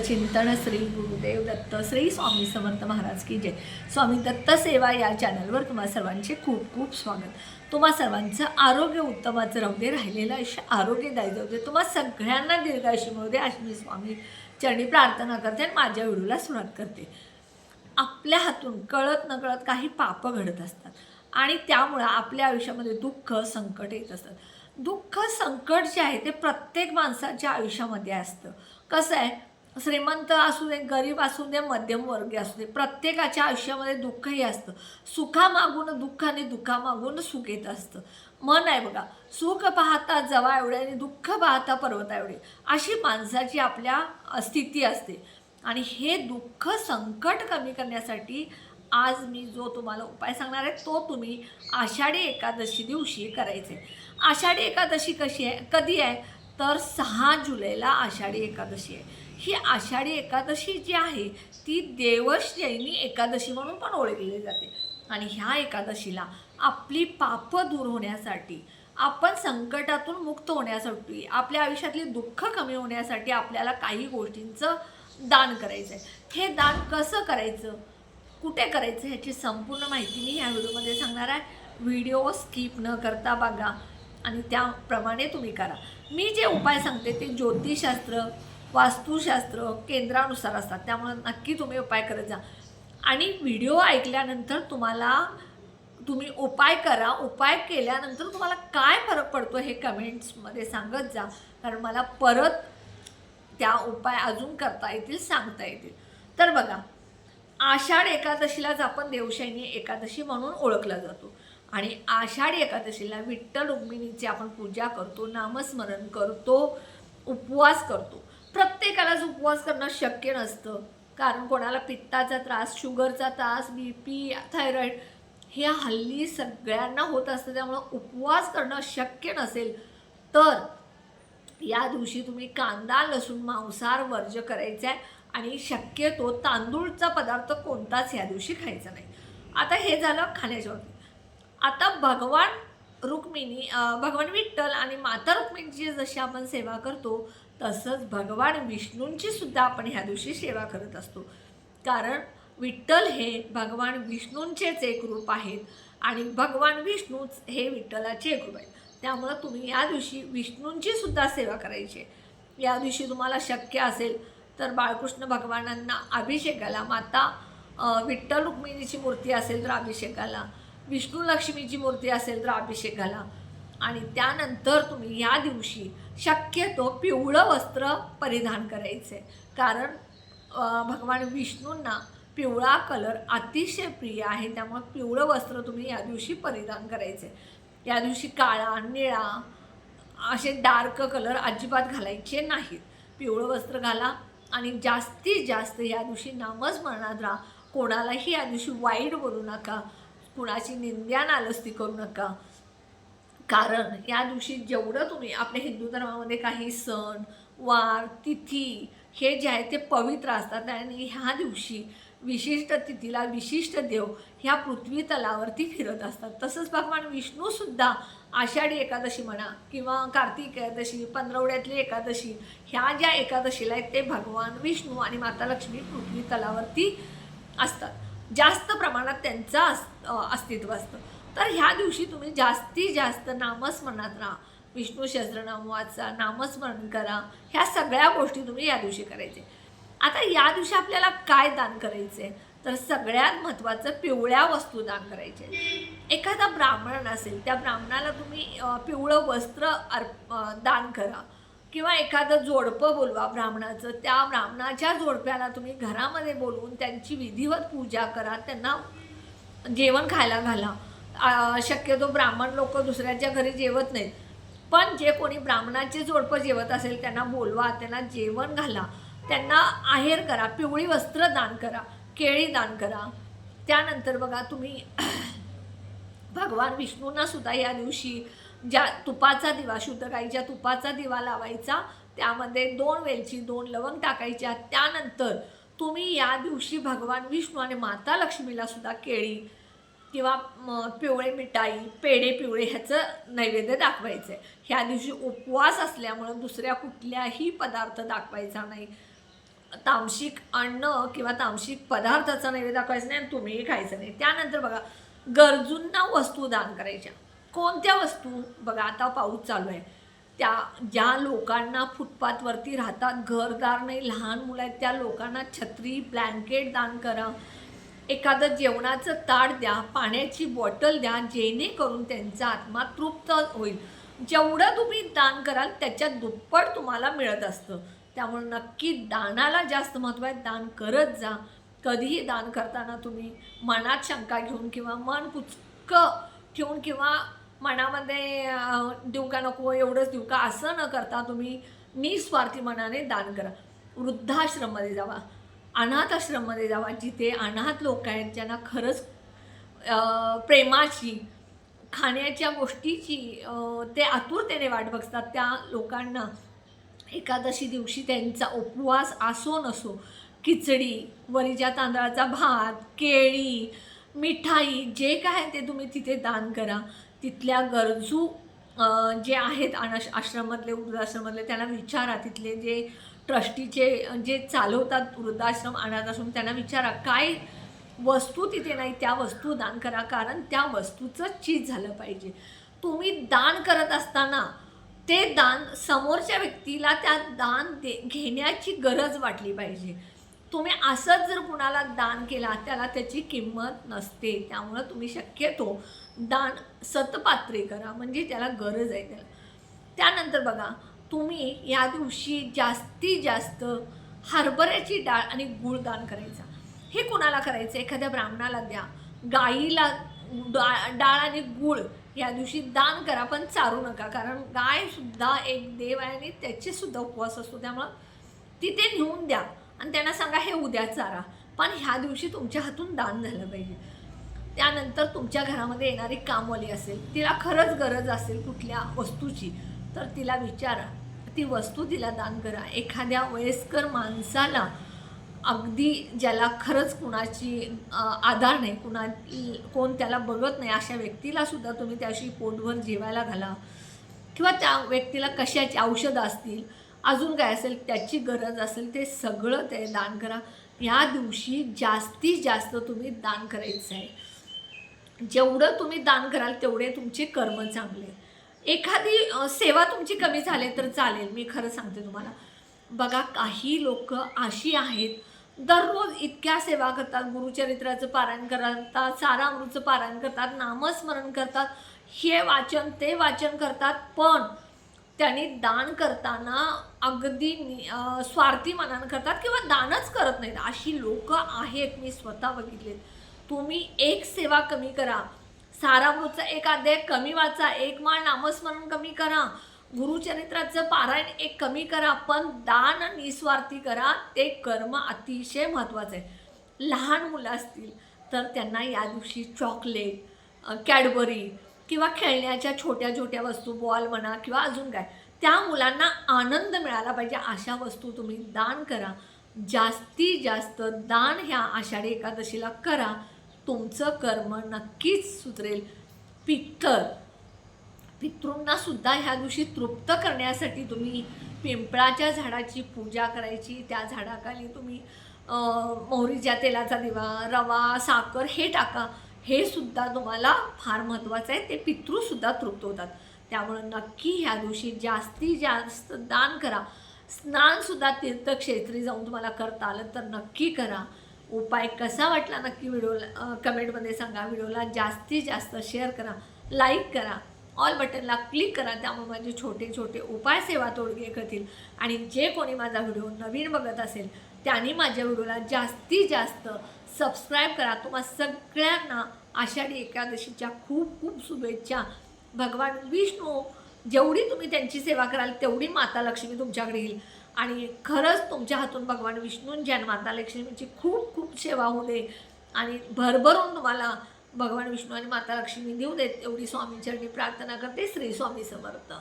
चिंतन श्री गुरुदेव दत्त श्री स्वामी समर्थ महाराज की जय. स्वामी दत्त सेवा या चॅनलवर तुम्हा सर्वांचे खूप खूप स्वागत. तुम्हा सर्वांचं आरोग्य उत्तमाचं राहू दे राहिलेलं आयुष्य आरोग्यदायी जाऊ दे तुम्हा सगळ्यांना दीर्घायुष्य मिळू दे अशी मी स्वामी चरणी प्रार्थना करते आणि माझ्या व्हिडिओला सुरुवात करते. आपल्या हातून कळत नकळत काही पापं घडत असतात आणि त्यामुळं आपल्या आयुष्यामध्ये दुःख संकट येत असतात. दुःख संकट जे आहे ते प्रत्येक माणसाच्या आयुष्यामध्ये असतं. कसं आहे? श्रीमंत असू दे गरीब असू दे मध्यमवर्गीय असू दे प्रत्येकाच्या आयुष्यामध्ये दुःखही असतं. सुखामागून दुःख आणि दुःखामागून सुख येत असतं. मन आहे बघा सुख पाहता जवा एवढे आणि दुःख पाहता पर्वता एवढे. अशी माणसाची आपल्या स्थिती असते. आणि हे दुःख संकट कमी करण्यासाठी आज मी जो तुम्हाला उपाय सांगणार आहे तो तुम्ही आषाढी एकादशी दिवशी करायचे. आषाढी एकादशी कशी आहे? कधी आहे? तर सहा जुलैला आषाढी एकादशी आहे. ही आषाढी एकादशी जी आहे ती देवश जैनी एकादशी म्हणून पण ओळखली जाते. आणि ह्या एकादशीला आपली पापं दूर होण्यासाठी आपण संकटातून मुक्त होण्यासाठी आपल्या आयुष्यातली दुःख कमी होण्यासाठी आपल्याला काही गोष्टींचं दान करायचं आहे हे दान कसं करायचं? कुठे करायचं ह्याची संपूर्ण माहिती मी ह्या व्हिडिओमध्ये सांगणार आहे. व्हिडिओ स्किप न करता बघा आणि त्याप्रमाणे तुम्ही करा. मी जे उपाय सांगते ते ज्योतिषशास्त्र वास्तुशास्त्र केंद्रानुसार असतात. त्यामुळे नक्की तुम्ही उपाय करत जा. आणि व्हिडिओ ऐकल्यानंतर तुम्हाला तुम्ही उपाय करा. उपाय केल्यानंतर तुम्हाला काय फरक पडतो हे कमेंट्समध्ये सांगत जा. कारण मला परत त्या उपाय अजून करता येतील सांगता येतील. तर बघा आषाढ एकादशीलाच आपण देवशैनी एकादशी म्हणून ओळखला जातो. आणि आषाढ एकादशीला विठ्ठल रुक्मिणीची आपण पूजा करतो नामस्मरण करतो उपवास करतो. प्रत्येकालाच उपवास करणं शक्य नसतं. कारण कोणाला पित्ताचा त्रास शुगरचा त्रास बी पी थायरॉईड हे हल्ली सगळ्यांना होत असतं. त्यामुळं उपवास करणं शक्य नसेल तर या दिवशी तुम्ही कांदा लसूण मांसाहार वर्ज करायचा आहे आणि शक्यतो तांदूळचा पदार्थ कोणताच या दिवशी खायचा नाही. आता हे झालं खाण्याच्या बाबतीत. आता भगवान रुक्मिणी भगवान विठ्ठल आणि माता रुक्मिणीची जशी आपण सेवा करतो तसंच भगवान विष्णूंची सुद्धा आपण ह्या दिवशी सेवा करत असतो. कारण विठ्ठल हे भगवान विष्णूंचेच एक रूप आहेत आणि भगवान विष्णूच हे विठ्ठलाचे एक रूप आहेत. त्यामुळं तुम्ही या दिवशी विष्णूंची सुद्धा सेवा करायची. आहे. या दिवशी तुम्हाला शक्य असेल तर बाळकृष्ण भगवानांना अभिषेकाला माता विठ्ठल रुक्मिणीची मूर्ती असेल तर अभिषेकाला. विष्णू लक्ष्मीची मूर्ती असेल तर अभिषेक घाला आणि त्यानंतर तुम्ही या दिवशी शक्यतो पिवळं वस्त्र परिधान करायचे. कारण भगवान विष्णूंना पिवळा कलर अतिशय प्रिय आहे त्यामुळे पिवळं वस्त्र तुम्ही या दिवशी परिधान करायचे. या दिवशी काळा निळा असे डार्क कलर अजिबात घालायचे नाहीत. पिवळं वस्त्र घाला आणि जास्तीत जास्त या दिवशी नामस्मरणात राहा. कोणालाही या दिवशी वाईट बोलू नका. कुणाची निंद्या नालस्ती करू नका. कारण या दिवशी जेवढं तुम्ही आपल्या हिंदू धर्मामध्ये काही सण वार तिथी हे जे आहे ते पवित्र असतात आणि ह्या दिवशी विशिष्ट तिथीला विशिष्ट देव ह्या पृथ्वी तलावरती फिरत असतात. तसंच भगवान विष्णूसुद्धा आषाढी एकादशी म्हणा किंवा कार्तिक एकादशी पंधरवड्यातली एकादशी ह्या ज्या एकादशीला आहेत ते भगवान विष्णू आणि माता लक्ष्मी पृथ्वी तलावरती असतात. जास्त प्रमाणात त्यांचं अस अस्तित्व असतं. तर ह्या दिवशी तुम्ही जास्तीत जास्त नामस्मरणात राहा. विष्णू सहस्रनाम वाचा नामस्मरण करा. ह्या सगळ्या गोष्टी तुम्ही या दिवशी करायचे. आता या दिवशी आपल्याला काय दान करायचे? तर सगळ्यात महत्त्वाचं पिवळ्या वस्तू दान करायचे. एखादा ब्राह्मण असेल त्या ब्राह्मणाला तुम्ही पिवळं वस्त्र अर्प दान करा. किंवा एखादं जोडपं बोलवा ब्राह्मणाचं त्या ब्राह्मणाच्या जोडप्याला तुम्ही घरामध्ये बोलवून त्यांची विधिवत पूजा करा त्यांना जेवण खायला घाला. शक्यतो ब्राह्मण लोक दुसऱ्याच्या घरी जेवत नाहीत. पण जे कोणी ब्राह्मणाचे जोडपं जेवत असेल त्यांना बोलवा त्यांना जेवण घाला. त्यांना आहेर करा पिवळी वस्त्र दान करा केळी दान करा. त्यानंतर बघा तुम्ही भगवान विष्णूंना सुद्धा या दिवशी ज्या तुपाचा दिवा शुद्ध गाईच्या तुपाचा दिवा लावायचा त्यामध्ये दोन वेलची दोन लवंग टाकायच्या त्यानंतर तुम्ही या दिवशी भगवान विष्णू आणि माता लक्ष्मीला सुद्धा केळी किंवा पिवळे मिठाई पेढे पिवळे ह्याचं नैवेद्य दाखवायचं. आहे ह्या दिवशी उपवास असल्यामुळं दुसऱ्या कुठल्याही पदार्थ दाखवायचा नाही. तामसिक अन्न किंवा तामसिक पदार्थाचा नैवेद्य दाखवायचा नाही आणि तुम्हीही खायचं नाही. त्यानंतर बघा गरजूंना वस्तू दान करायच्या. कोणत्या वस्तू? बघा आता पाऊस चालू आहे. त्या ज्या लोकांना फुटपाथवरती राहतात घरदार नाही लहान मुलं आहेत त्या लोकांना छत्री ब्लँकेट दान करा. एखादं जेवणाचं ताट द्या पाण्याची बॉटल द्या जेणेकरून त्यांचा आत्मा तृप्त होईल. जेवढं तुम्ही दान कराल त्याच्यात दुप्पट तुम्हाला मिळत असतं. त्यामुळे नक्की दानाला जास्त महत्त्व आहे. दान करत जा. कधीही दान करताना तुम्ही मनात शंका घेऊन किंवा मन कुचकं ठेवून किंवा मनामध्ये देऊ का नको एवढंच देऊ का असं न करता तुम्ही निस्वार्थी मनाने दान करा. वृद्धाश्रममध्ये जावा अनाथाश्रममध्ये जावा जिथे अनाथ लोक आहेत ज्यांना खरंच प्रेमाची खाण्याच्या गोष्टीची ते आतुरतेने वाट बघतात. त्या लोकांना एकादशी दिवशी त्यांचा उपवास असो नसो खिचडी वरीच्या तांदळाचा भात केळी मिठाई जे काय आहे ते तुम्ही तिथे दान करा. तिथल्या गरजू जे आहेत अनाश आश्रमातले वृद्धाश्रमातले त्यांना विचारा तिथले जे ट्रस्टीचे जे चालवतात वृद्धाश्रम अनाथ आश्रम त्यांना विचारा काय वस्तू तिथे नाही त्या वस्तू दान करा कारण त्या वस्तूचं चीज झालं पाहिजे. तुम्ही दान करत असताना ते दान समोरच्या व्यक्तीला त्या दान दे घेण्याची गरज वाटली पाहिजे. तुम्ही असंच जर कुणाला दान केला त्याला त्याची किंमत नसते. त्यामुळं तुम्ही शक्यतो दान सतपात्री करा. म्हणजे त्याला गरज आहे त्याला. त्यानंतर बघा तुम्ही या दिवशी जास्तीत जास्त हरभऱ्याची डाळ आणि गूळ दान करायचा. हे कुणाला करायचं? एखाद्या ब्राह्मणाला द्या. गाईला डाळ डाळ आणि गूळ या दिवशी दान करा पण चारू नका. कारण गायसुद्धा एक देव आहे आणि त्याचेसुद्धा उपवास असतो. त्यामुळं तिथे नेऊन द्या. आणि त्यांना सांगा हे उद्या चारा. पण ह्या दिवशी तुमच्या हातून दान झालं पाहिजे. त्यानंतर तुमच्या घरामध्ये येणारी कामवाली असेल तिला खरंच गरज असेल कुठल्या वस्तूची तर तिला विचारा. ती वस्तू तिला दान करा. एखाद्या वयस्कर माणसाला अगदी ज्याला खरंच कुणाची आधार नाही कुणा कोण त्याला बघत नाही अशा व्यक्तीला सुद्धा तुम्ही त्याशी पोटभर जेवायला घाला. किंवा त्या व्यक्तीला कशाची औषधं असतील अजून काय असेल त्याची गरज असेल ते सगळं ते दान करा. या दिवशी जास्तीत जास्त तुम्ही दान करायचं आहे. जेवढं तुम्ही दान कराल तेवढे तुमचे कर्म चांगले एखादी सेवा तुमची कमी झाली तर चालेल मी खरं सांगते तुम्हाला. बघा काही लोक अशी आहेत दररोज इतक्या सेवा करतात गुरुचरित्राचं पारायण करतात सारामृतचं पारायण करतात नामस्मरण करतात हे वाचन ते वाचन करतात पण त्यांनी दान करताना अगदी नि- स्वार्थी मनानं करतात किंवा दानच करत नाहीत. अशी लोक आहेत. मी स्वतः बघितलेत. तुम्ही एक सेवा कमी करा. सारामृतचा एक अध्याय कमी वाचा. एक माळ नामस्मरण कमी करा. गुरुचरित्राचं पारायण एक कमी करा. पण दान निस्वार्थी करा. ते कर्म अतिशय महत्त्वाचं आहे. लहान मुलं असतील तर त्यांना या दिवशी चॉकलेट कॅडबरी किंवा खेळण्याच्या छोट्या छोट्या वस्तू बॉल म्हणा किंवा अजून काय त्या मुलांना आनंद मिळाला पाहिजे. अशा वस्तू तुम्ही दान करा. जास्तीत जास्त दान ह्या आषाढी एकादशीला करा. तुमचं कर्म नक्कीच सुधरेल. पित्तर पितृंना सुद्धा ह्या दिवशी तृप्त करण्यासाठी तुम्ही पिंपळाच्या झाडाची पूजा करायची. त्या झाडाखाली तुम्ही मोहरीच्या तेलाचा दिवा रवा साखर हे टाका. हे सुद्धा तुम्हाला फार महत्त्वाचं आहे. ते पितृसुद्धा तृप्त होतात. त्यामुळं नक्की ह्या दिवशी जास्तीत जास्त दान करा. स्नानसुद्धा तीर्थक्षेत्री जाऊन तुम्हाला करता आलं तर नक्की करा. उपाय कसा वाटला नक्की व्हिडिओला कमेंटमध्ये सांगा. व्हिडिओला जास्तीत जास्त शेअर करा. लाईक करा. ऑल बटनला क्लिक करा. त्यामुळे माझे छोटे छोटे उपाय सेवा तोडगे करतील आणि जे कोणी माझा व्हिडिओ नवीन बघत असेल त्यांनी माझ्या व्हिडिओला जास्तीत जास्त सबस्क्राईब करा. तुम्हा सगळ्यांना आषाढी एकादशीच्या खूप खूप शुभेच्छा. भगवान विष्णू जेवढी तुम्ही त्यांची सेवा कराल तेवढी माता लक्ष्मी तुमच्याकडे येईल. आणि खरंच तुमच्या हातून भगवान विष्णूंची आणि माता लक्ष्मीची खूप खूप सेवा होऊ दे. आणि भरभरून तुम्हाला भगवान विष्णू आणि माता लक्ष्मी देऊ देत एवढी स्वामीचरणी प्रार्थना करते. श्री स्वामी समर्थ.